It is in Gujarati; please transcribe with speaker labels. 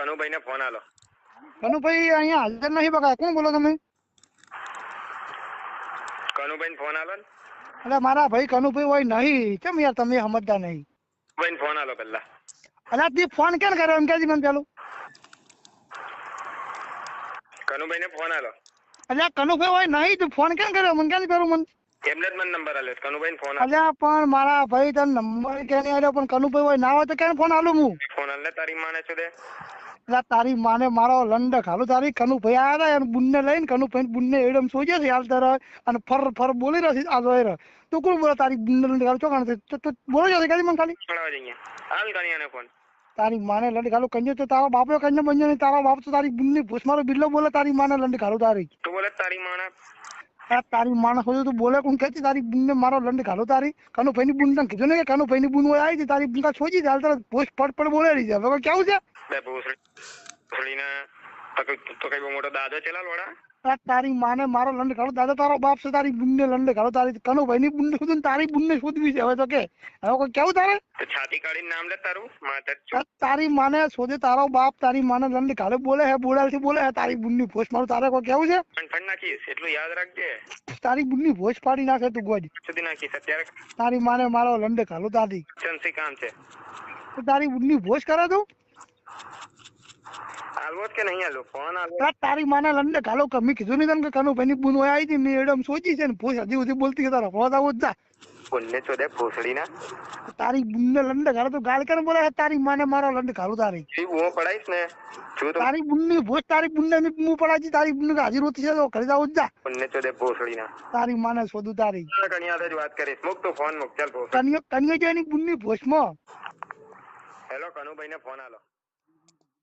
Speaker 1: કનુભાઈ ને ફોન આલો.
Speaker 2: કનુભાઈ અહીંયા હાજર નહીં બકા. કોણ બોલો તમે?
Speaker 1: કનુભાઈ ફોન આલો ને.
Speaker 2: એટલે મારા ભાઈ કનુભાઈ હોય નહીં. કેમ યાર તમે સમજતા નહીં?
Speaker 1: ભાઈ ફોન આલો પેલા
Speaker 2: અલા તે ફોન કેમ કર્યો? એમ કહેજે મને પેલું.
Speaker 1: કનુભાઈ ને ફોન આલો.
Speaker 2: એટલે કનુભાઈ હોય નહીં તું ફોન કેમ કર્યો? મને ક્યાંથી પેલું મને.
Speaker 1: એમને જ મને નંબર આલ્યો કનુભાઈ ફોન આલો.
Speaker 2: અલ્યા પણ મારા ભાઈ તને નંબર કે નહીં આલ્યો પણ કનુભાઈ હોય ના હોય તો કેમ ફોન આલું હું?
Speaker 1: ફોન આલે તારી માને છો દે.
Speaker 2: એટલે તારી માને મારો લંડ ખાલો તારી કનુભાઈ આયા હતા અને બુનને લઈને કનુભાઈ બુનને એડમ સોજે છે હાલ તારા અને ફર ફર બોલી રહી આ જોઈ રહ તું કોણ બોલે તારી બુનને લંડ ખાલું ચોકાણ છે. બોલો છો કાલી મને ખાલી.
Speaker 1: હાલ કનિયાને ફોન
Speaker 2: તારી માને લંડ ખાલું કંજો તો તારા બાપો કંજો બંજો નહીં તારો બાપ તો તારી બુનની ભૂસ મારો બિલ્લો બોલે તારી માને લંડ ખાલો તારી.
Speaker 1: તું બોલે તારી માને.
Speaker 2: આ તારી માણસ હોય તું બોલે કોણ કહેતી? તારી બુનને મારો લંડ ખાલો તારી. કનુભાઈની બુન તને કીધું ને કે કનુભાઈની બુન હોય આવી તારી બુન છોજી હાલ તારા પોસ્ટ પડ પડ બોલે રહી છે હવે કેવું છે?
Speaker 1: બે ભૂસડી તો કઈ બહુ મોટો દાદો છે લોડા?
Speaker 2: તારી માને મારો લંડ ખાલો દાદા તારો બાપ છે તારી બુનને લંડ ખાલો તારી કનુભાઈની બુનને શોધું તારી બુનને શોધવી છે હવે તો કે. હવે કોઈ કેવું તારે?
Speaker 1: છાતી કાઢીને નામ લે તારું માથે
Speaker 2: તારી માને શોધે તારો બાપ તારી માને લંડ ખાલો બોલે હે બોલાલથી બોલે હે તારી બુનની ભોજ મારું તારે કોઈ કેવું છે?
Speaker 1: ફંડ નાખીશ એટલું યાદ રાખજે.
Speaker 2: તારી બુનની ભોજ પાડી નાખે તું ગોજ.
Speaker 1: સુધી નાખીશ અત્યારે.
Speaker 2: તારી માને મારો લંડ ખાલો દાદી.
Speaker 1: ચંસી કામ છે.
Speaker 2: તારી બુનની ભોજ કરે તું?
Speaker 1: આલવો જ કે નહીં આલવો ફોન
Speaker 2: અલા તારી માને લંડે ગાલો કમી કીધું નહીં તને કે કનુભાઈ ની બુન હોય આવી હતી ને એડમ સોચી છે ને પૂછ હજી સુધી બોલતી કે તારા ફોન આવો જ જા. તારી બુનને લંડે ગાલો તો ગાલ કેમ બોલે છે? તારી માને મારો લંડ ગાલો તારી.
Speaker 1: જી હું પડાઈશ ને? જો
Speaker 2: તારી બુનની ભોજ તારી બુનને ની મું પડાજી તારી બુન હાજર હોતી છે તો ઘરે જાવ જ જા.
Speaker 1: બંને ચોદે ભૂસડીના.
Speaker 2: તારી માને શોધું તારી.
Speaker 1: કન્યા જ વાત કરીશ મૂક તું ફોન મૂક. ચાલ ભૂસડી.
Speaker 2: કન્યો કન્યો જે બુનની ભોજમાં
Speaker 1: હેલો કનુભાઈ ને ફોન આલો.